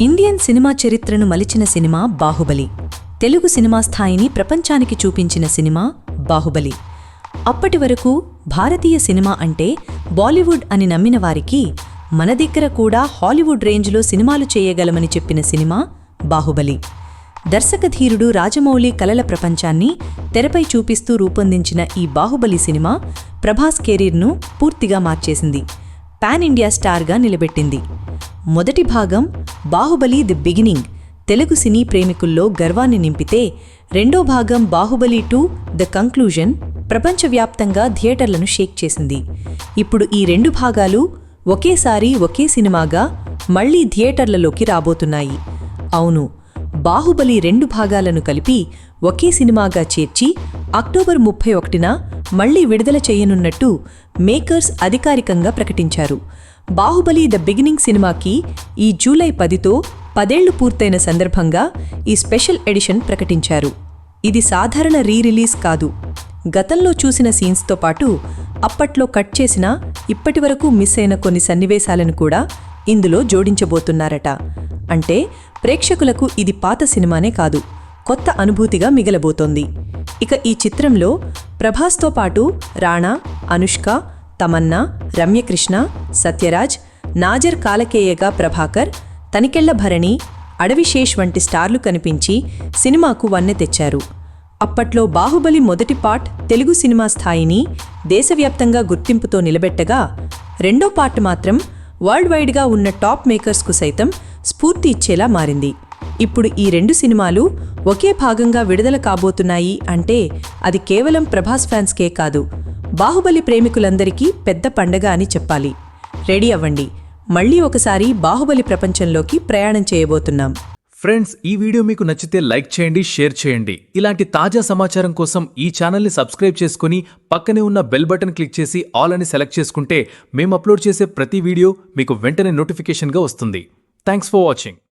Indian cinema చరిత్రను మలిచిన cinema Baahubali. Telugu cinema స్థాయిని ప్రపంచానికి చూపించిన సినిమా బాహుబలి. అప్పటి వరకు భారతీయ సినిమా అంటే బాలీవుడ్ అని నమ్మిన వారికి మన దగ్గర కూడా హాలీవుడ్ రేంజ్లో సినిమాలు చేయగలమని చెప్పిన సినిమా బాహుబలి. దర్శకధీరుడు రాజమౌళి కలల ప్రపంచాన్ని తెరపై చూపిస్తూ రూపొందించిన ఈ బాహుబలి సినిమా ప్రభాస్ కెరీర్ను పూర్తిగా మార్చేసింది. పాన్ ఇండియా స్టార్గా నిలబెట్టింది. మొదటి భాగం బాహుబలి ది బిగినింగ్. తెలుగు సినీ ప్రేమికుల్లో గర్వాన్ని నింపితే రెండో భాగం బాహుబలి టూ ద కంక్లూజన్ ప్రపంచవ్యాప్తంగా థియేటర్లను షేక్ చేసింది. ఇప్పుడు ఈ రెండు భాగాలు ఒకేసారి ఒకే సినిమాగా మళ్ళీ థియేటర్లలోకి రాబోతున్నాయి. అవును బాహుబలి రెండు భాగాలను కలిపి ఒకే సినిమాగా చేర్చి అక్టోబర్ ముప్పై ఒకటిన మళ్ళీ విడుదల చేయనున్నట్టు మేకర్స్ అధికారికంగా ప్రకటించారు. బాహుబలి ద బిగినింగ్ సినిమాకి ఈ జూలై పదితో పదేళ్ళు పూర్తయిన సందర్భంగా ఈ స్పెషల్ ఎడిషన్ ప్రకటించారు. ఇది సాధారణ రీ రిలీజ్ కాదు. గతంలో చూసిన సీన్స్తో పాటు అప్పట్లో కట్ చేసిన ఇప్పటివరకు మిస్ అయిన కొన్ని సన్నివేశాలను కూడా ఇందులో జోడించబోతున్నారట. అంటే ప్రేక్షకులకు ఇది పాత సినిమానే కాదు కొత్త అనుభూతిగా మిగలబోతోంది. ఇక ఈ చిత్రంలో ప్రభాస్తో పాటు రాణా అనుష్క తమన్నా రమ్యకృష్ణ సత్యరాజ్ నాజర్ కాలకేయగా ప్రభాకర్ తనికెళ్ళ భరణి అడవిశేష్ వంటి స్టార్లు కనిపించి సినిమాకు వన్నె తెచ్చారు. అప్పట్లో బాహుబలి మొదటి పార్ట్ తెలుగు సినిమా స్థాయిని దేశవ్యాప్తంగా గుర్తింపుతో నిలబెట్టగా రెండో పార్ట్ మాత్రం వరల్డ్ వైడ్గా ఉన్న టాప్ మేకర్స్కు సైతం స్ఫూర్తి ఇచ్చేలా మారింది. ఇప్పుడు ఈ రెండు సినిమాలు ఒకే భాగంగా విడుదల కాబోతున్నాయి అంటే అది కేవలం ప్రభాస్ ఫ్యాన్స్కే కాదు. బాహుబలి ప్రేమికులందరికీ పెద్ద పండగ అని చెప్పాలి. రెడీ అవ్వండి. మళ్ళీ ఒకసారి బాహుబలి ప్రపంచంలోకి ప్రయాణం చేయబోతున్నాం. ఫ్రెండ్స్ ఈ వీడియో మీకు నచ్చితే లైక్ చేయండి షేర్ చేయండి. ఇలాంటి తాజా సమాచారం కోసం ఈ ఛానల్ని సబ్స్క్రైబ్ చేసుకుని పక్కనే ఉన్న బెల్ బటన్ క్లిక్ చేసి ఆల్ అని సెలెక్ట్ చేసుకుంటే మేము అప్లోడ్ చేసే ప్రతి వీడియో మీకు వెంటనే నోటిఫికేషన్గా వస్తుంది. Thanks for watching.